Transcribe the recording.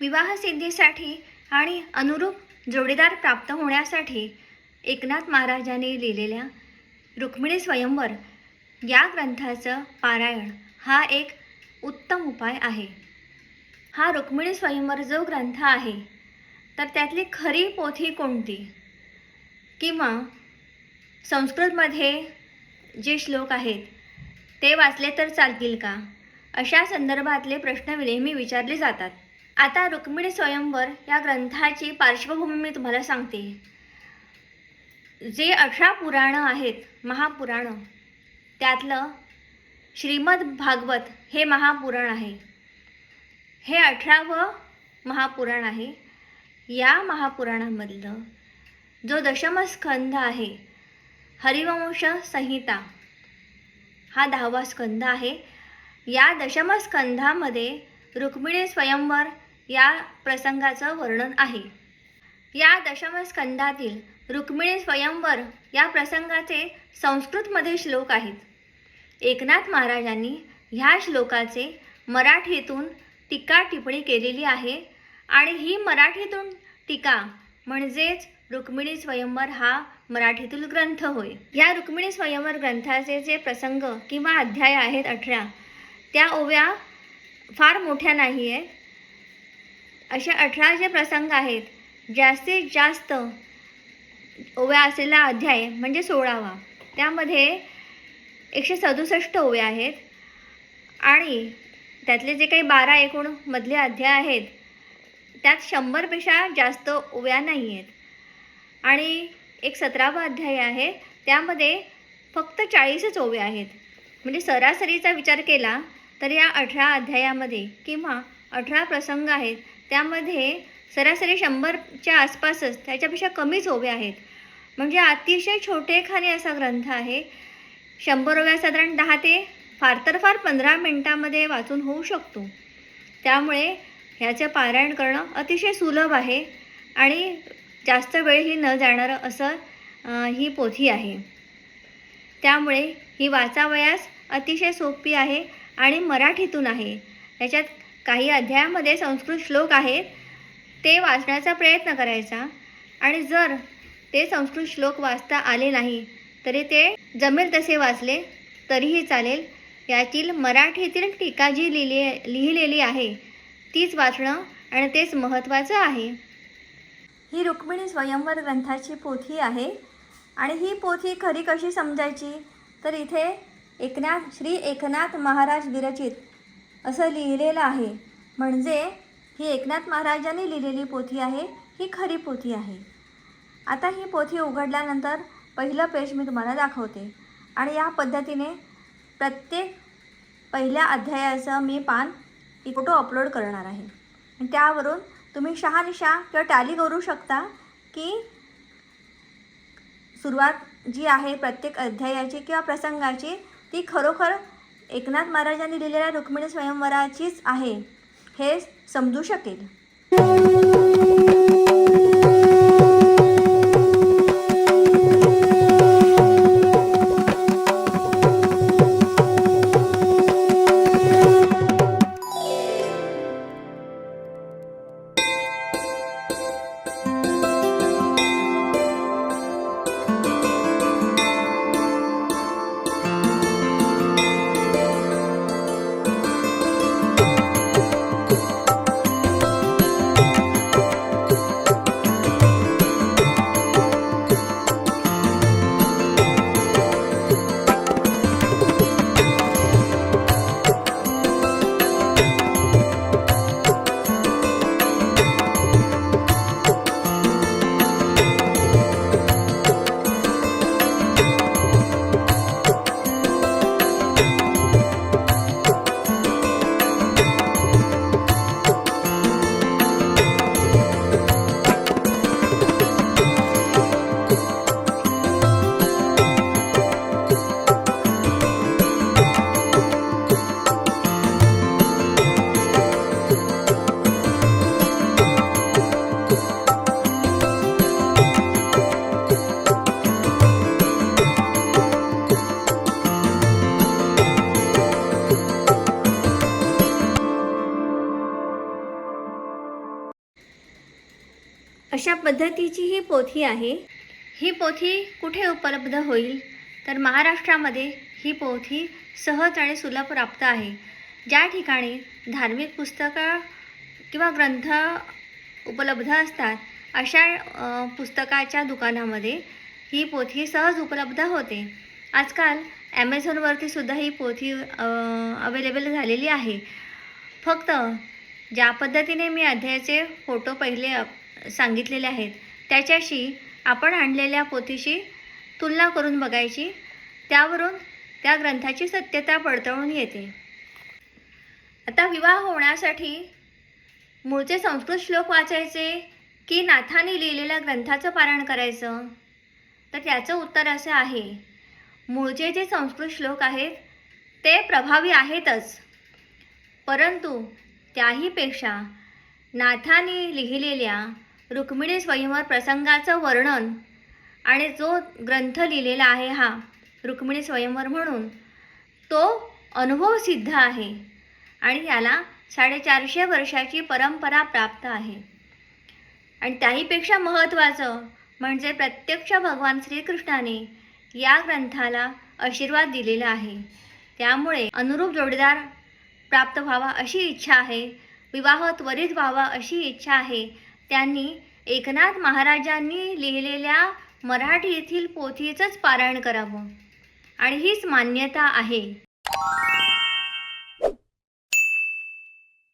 विवाहसिद्धीसाठी आणि अनुरूप जोडीदार प्राप्त होण्यासाठी एकनाथ महाराजांनी लिहिलेल्या रुक्मिणी स्वयंवर या ग्रंथाचं पारायण हा एक उत्तम उपाय आहे. हा रुक्मिणी स्वयंवर जो ग्रंथ आहे तर त्यातली खरी पोथी कोणती? किंवा संस्कृतमध्ये जे श्लोक आहेत ते वाचले तर चालतील का? अशा संदर्भातले प्रश्न नेहमी विचारले जातात. आता रुक्मिणी स्वयंवर या ग्रंथाची पार्श्वभूमी मी तुम्हाला सांगते. जे अठरा पुराणं आहेत महापुराणं त्यातलं श्रीमद भागवत हे महापुराण आहे. हे अठरावं महापुराण आहे. या महापुराणामधलं जो दशमस्कंध आहे हरिवंश संहिता हा दहावा स्कंध आहे. या दशमस्कंधामध्ये रुक्मिणी स्वयंवर या प्रसंगाचं वर्णन आहे. या दशमस्कंधातील रुक्मिणी स्वयंवर या प्रसंगाचे संस्कृतमध्ये श्लोक आहेत. एकनाथ महाराजांनी ह्या श्लोकाचे मराठीतून टीका टिप्पणी केलेली आहे आणि ही मराठीतून टीका म्हणजेच रुक्मिणी स्वयंवर हा मराठीतील ग्रंथ होय. या रुक्मिणी स्वयंवर ग्रंथाचे जे प्रसंग किंवा अध्याय आहेत अठरा त्या ओव्या फार मोठ्या नाही आहेत असे अठरा जे प्रसंग आहेत. जास्तीत जास्त ओव्या असलेला अध्याय म्हणजे सोळावा. त्यामध्ये एकशे सदुसष्ट ओव्या आहेत. आणि त्यातले जे काही बारा एकूण मधले अध्याय आहेत त्यात शंभरपेक्षा जास्त ओव्या नाही आहेत आणि एक सतरावा अध्याय आहे त्यामध्ये फक्त चाळीसच ओव्या आहेत. म्हणजे सरासरीचा विचार केला तर या अठरा अध्यायामध्ये किंवा अठरा प्रसंग आहेत त्यामध्ये सरासरी शंभरच्या आसपासच त्याच्यापेक्षा कमीच ओव्या आहेत. म्हणजे अतिशय छोटेखानी असा ग्रंथ आहे. शंभर ओव्या साधारण दहा ते फार तर फार पंधरा मिनटामध्ये वाचून होऊ शकतो. त्यामुळे ह्याचं पारायण करणं अतिशय सुलभ आहे आणि जास्त वेळही न जाणारं असं ही पोथी आहे. त्यामुळे ही वाचावयास अतिशय सोपी आहे आणि मराठीतून आहे. त्याच्यात काही अध्यायामध्ये संस्कृत श्लोक आहेत ते वाचण्याचा प्रयत्न करायचा. आणि जर ते संस्कृत श्लोक वाचता आले नाही तरी ते जमेल तसे वाचले तरीही चालेल. यातील मराठीतील टीका जी लिहिली लिहिलेली आहे तीच वाचणं आणि तेच महत्त्वाचं आहे. ही रुक्मिणी स्वयंवर ग्रंथाची पोथी आहे. आणि ही पोथी खरी कशी समजायची? तर इथे एकनाथ श्री एकनाथ महाराज विरचित असं लिहिलेलं आहे. म्हणजे ही एकनाथ महाराजांनी लिहिलेली पोथी आहे ही खरी पोथी आहे. आता ही पोथी उघडल्यानंतर पहिलं पेज मी तुम्हाला दाखवते. आणि या पद्धतीने प्रत्येक पहिल्या अध्यायाचं मी पान फोटो अपलोड करणार आहे. आणि त्यावरून तुम्ही शहानिशा किंवा टॅली करू शकता की सुरुवात जी आहे प्रत्येक अध्यायाची किंवा प्रसंगाची ती खरोखर एकनाथ महाराजांनी लिहिलेल्या रुक्मिणी स्वयंवराचीच आहे हे समजू शकेल. अशा पद्धतीची ही पोथी आहे. ही पोथी कुठे उपलब्ध होईल? तर महाराष्ट्रामध्ये ही पोथी सहज आणि सुलभ प्राप्त आहे. ज्या ठिकाणी धार्मिक पुस्तकं किंवा ग्रंथ उपलब्ध असतात अशा पुस्तकाच्या दुकानामध्ये ही पोथी सहज उपलब्ध होते. आजकाल ॲमेझॉनवरती सुद्धा ही पोथी अवेलेबल झालेली आहे. फक्त ज्या पद्धतीने मी अध्यायाचे फोटो पहिले अप- सांगितलेले आहेत. त्याच्याशी आपण आणलेल्या पोथीशी तुलना करून बघायची. त्यावरून त्या ग्रंथाची सत्यता पडताळून येते. आता विवाह होण्यासाठी मूळचे संस्कृत श्लोक वाचायचे की नाथाने लिहिलेल्या ग्रंथाचं पारायण करायचं? तर त्याचं उत्तर असं आहे मूळचे जे संस्कृत श्लोक आहेत ते प्रभावी आहेतच. परंतु त्याहीपेक्षा नाथाने लिहिलेल्या रुक्मिणी स्वयंवर प्रसंगाचं वर्णन. आणि जो ग्रंथ लिहिलेला आहे हा रुक्मिणी स्वयंवर म्हणून तो अनुभव सिद्ध आहे. आणि याला साडेचारशे वर्षाची परंपरा प्राप्त आहे. आणि त्याहीपेक्षा महत्त्वाचं म्हणजे प्रत्यक्ष भगवान श्रीकृष्णाने या ग्रंथाला आशीर्वाद दिलेला आहे. त्यामुळे अनुरूप जोडीदार प्राप्त व्हावा अशी इच्छा आहे विवाह त्वरित व्हावा अशी इच्छा आहे त्यांनी एकनाथ महाराजांनी लिहिलेल्या मराठीतील पोथीचंच पारायण करावं. आणि हीच मान्यता आहे.